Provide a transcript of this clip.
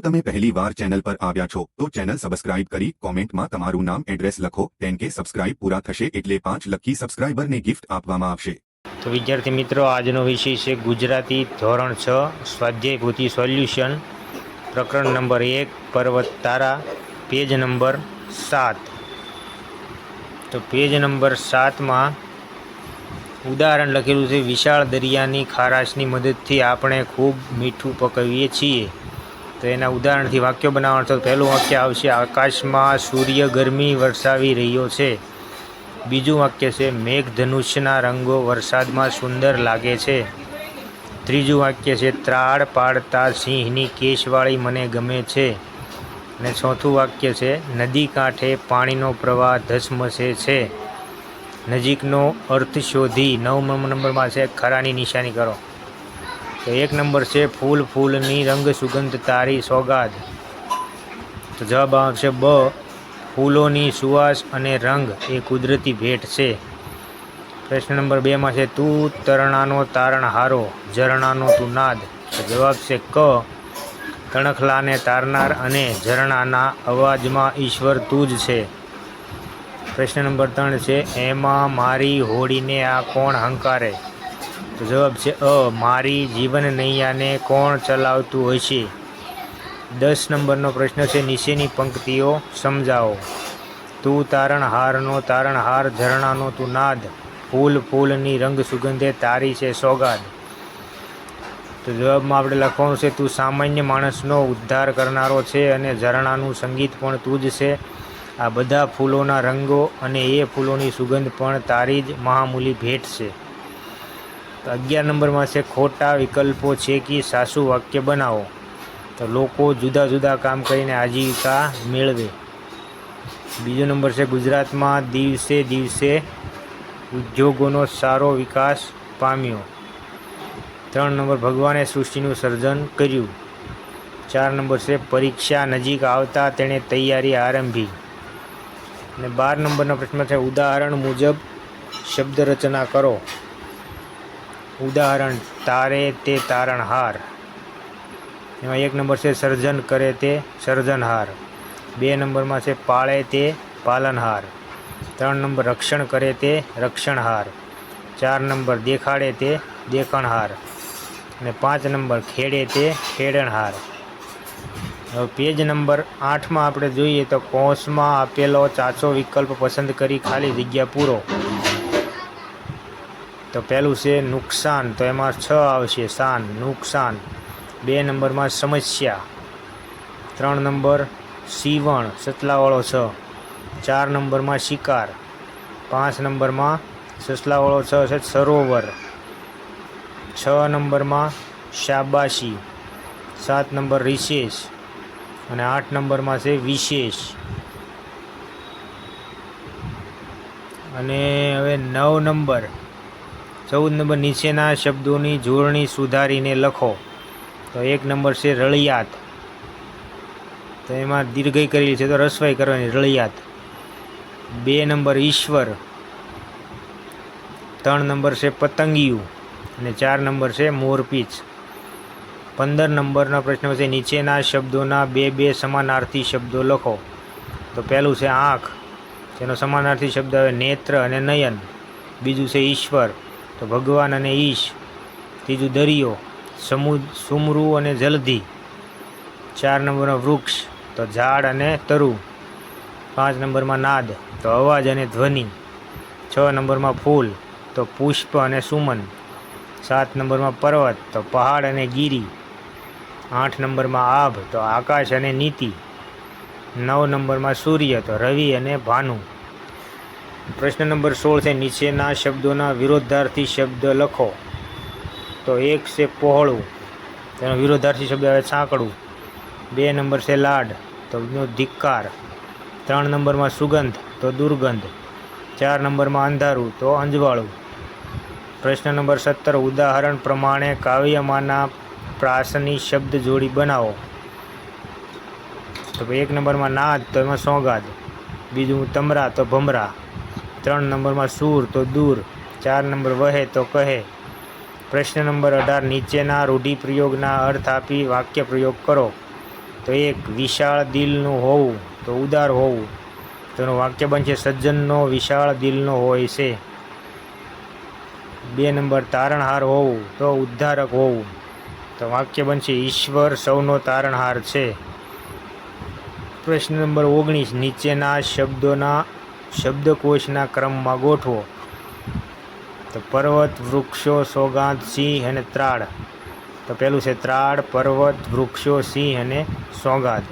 તમે પહેલી વાર ચેનલ પર આવ્યા છો, તો ચેનલ સબસ્ક્રાઇબ કરી કોમેન્ટમાં તમારું નામ એડ્રેસ લખો તેમ કે સબસ્ક્રાઇબ પૂરા થશે એટલે પાંચ લકી સબસ્ક્રાઇબરને ગિફ્ટ આપવામાં આવશે. તો વિદ્યાર્થી મિત્રો, આજનો વિષય છે ગુજરાતી ધોરણ છ, સ્વાધ્યાયભૂતિ સોલ્યુશન, પ્રકરણ નંબર એક પર્વત તારા પેજ નંબર સાત. તો પેજ નંબર સાતમાં ઉદાહરણ લખેલું છે, વિશાળ દરિયાની ખારાશની મદદથી આપણે ખૂબ મીઠું પકવીએ છીએ. તો એના ઉદાહરણથી વાક્યો બનાવવાનું તો પહેલું વાક્ય આવશે, આકાશમાં સૂર્ય ગરમી વરસાવી રહ્યો છે. બીજું વાક્ય છે મેઘધનુષ્યના રંગો વરસાદમાં સુંદર લાગે છે. ત્રીજું વાક્ય છે, ત્રાળ પાડતા સિંહની કેશવાળી મને ગમે છે. અને ચોથું વાક્ય છે, નદી કાંઠે પાણીનો પ્રવાહ ધસમસે છે. નજીકનો અર્થ શોધી નવ નંબરમાં છે, ખરાની નિશાની કરો. તો એક નંબર છે ફૂલ ફૂલની રંગ સુગંધ તારી સોગાદ. તો જવાબ આવશે બ, ફૂલોની સુવાસ અને રંગ એ કુદરતી ભેટ છે. પ્રશ્ન નંબર બેમાં છે, તું તરણાનો તારણહારો ઝરણાનો તું નાદ. જવાબ છે ક, તણખલાને તારનાર અને ઝરણાના અવાજમાં ઈશ્વર તું જ છે. પ્રશ્ન નંબર ત્રણ છે, એમાં મારી હોડીને આ કોણ હંકારે? તો જવાબ છે અ, મારી જીવન નૈયાને કોણ ચલાવતું હોય છે? દસ નંબરનો પ્રશ્ન છે, નીચેની પંક્તિઓ સમજાવો. તું તારણહારનો તારણહાર ઝરણાનો તું નાદ. ફૂલ ફૂલની રંગ સુગંધે તારી છે સોગાદ. તો જવાબમાં આપણે લખવાનું છે, તું સામાન્ય માણસનો ઉદ્ધાર કરનારો છે અને ઝરણાનું સંગીત પણ તું જ છે. આ બધા ફૂલોના રંગો અને એ ફૂલોની સુગંધ પણ તારી જ મહામૂલી ભેટ છે. તો અગિયાર નંબરમાં છે, ખોટા વિકલ્પો છે કે સાસુ વાક્ય બનાવો. તો લોકો જુદા જુદા કામ કરીને આજીવિકા મેળવે. બીજો નંબર છે, ગુજરાતમાં દિવસે દિવસે ઉદ્યોગોનો સારો વિકાસ પામ્યો. ત્રણ નંબર, ભગવાને સૃષ્ટિનું સર્જન કર્યું. ચાર નંબર છે, પરીક્ષા નજીક આવતા તેણે તૈયારી આરંભી. અને બાર નંબરનો પ્રશ્ન છે, ઉદાહરણ મુજબ શબ્દ રચના કરો. ઉદાહરણ, તારે તે તારણહાર એમાં એક નંબર છે સર્જન કરે તે સર્જનહાર બે નંબરમાં છે પાળે તે પાલનહાર ત્રણ નંબર રક્ષણ કરે તે રક્ષણહાર ચાર નંબર દેખાડે તે દેખણહાર અને પાંચ નંબર ખેડે તે ખેડણહાર હવે પેજ નંબર આઠમાં આપણે જોઈએ તો કોષમાં આપેલો ચાચો વિકલ્પ પસંદ કરી ખાલી જગ્યા પૂરો. તો પહેલું છે નુકસાન, તો એમાં છ આવશે, શાન, નુકસાન. બે નંબરમાં સમસ્યા. ત્રણ નંબર સીવણ, સતલાવાળો છ. ચાર નંબરમાં શિકાર. પાંચ નંબરમાં સસલાવાળો છ છે સરોવર. છ નંબરમાં શાબાશી. સાત નંબર રિશેષ. અને આઠ નંબરમાં છે વિશેષ. અને હવે નવ નંબર. ચૌદ નંબર નીચેના શબ્દોની જોડણી સુધારીને લખો. તો એક નંબર છે રળિયાત. તો એમાં દીર્ઘઈ કરેલી છે તો રસવાઈ કરવાની, રળિયાત. બે નંબર ઈશ્વર. ત્રણ નંબર છે પતંગિયું. અને ચાર નંબર છે મોરપીચ. પંદર નંબરનો પ્રશ્ન છે નીચેના શબ્દોના બે બે સમાનાર્થી શબ્દો લખો. તો પહેલું છે આંખ. જેનો સમાનાર્થી શબ્દ આવે નેત્ર અને નયન. બીજું છે ઈશ્વર. તો ભગવાન અને ઈશ, ત્રીજું દરિયો સમુ સુમરુ અને જલધી. ચાર નંબરનો વૃક્ષ, તો ઝાડ અને તરુ. પાંચ નંબરમાં નાદ, તો અવાજ અને ધ્વનિ. છ નંબરમાં ફૂલ, તો પુષ્પ અને સુમન. સાત નંબરમાં પર્વત, તો પહાડ અને ગીરી. આઠ નંબરમાં આભ, તો આકાશ અને નીતિ. નવ નંબરમાં સૂર્ય, તો રવિ અને ભાનુ. પ્રશ્ન નંબર સોળ છે, નીચેના શબ્દોના વિરોધાર્થી શબ્દ લખો. તો એક છે પહોળું, તેનો વિરોધાર્થી શબ્દ આવે સાંકડું. બે નંબર છે લાડ, તો ધિક્કાર. ત્રણ નંબરમાં સુગંધ, તો દુર્ગંધ. ચાર નંબરમાં અંધારું, તો અંજવાળું. પ્રશ્ન નંબર સત્તર, ઉદાહરણ પ્રમાણે કાવ્યમાંના પ્રાસની શબ્દ જોડી બનાવો. તો એક નંબરમાં નાદ, તો એમાં સોગાદ. બીજું તમરા, તો ભમરા. ત્રણ નંબરમાં સૂર તો દૂર, ચાર નંબર વહે તો કહે. પ્રશ્ન નંબર અઢાર, નીચેના રૂઢિપ્રયોગના અર્થ આપી વાક્ય પ્રયોગ કરો. તો એક, વિશાળ દિલનું હોવું, તો ઉદાર હોવું. તેનો વાક્ય બનશે, સજ્જનનો વિશાળ દિલનો હોય છે. બે નંબર, તારણહાર હોવું, તો ઉદ્ધારક હોવું. તો વાક્ય બનશે, ઈશ્વર સૌનો તારણહાર છે. પ્રશ્ન નંબર ઓગણીસ, નીચેના શબ્દોના શબ્દકોશના ક્રમમાં ગોઠવો. તો પર્વત, વૃક્ષો સોગાંત સિંહ અને ત્રાળ. તો પેલું છે ત્રાળ, પર્વત, વૃક્ષો, સિંહ અને સોગાદ.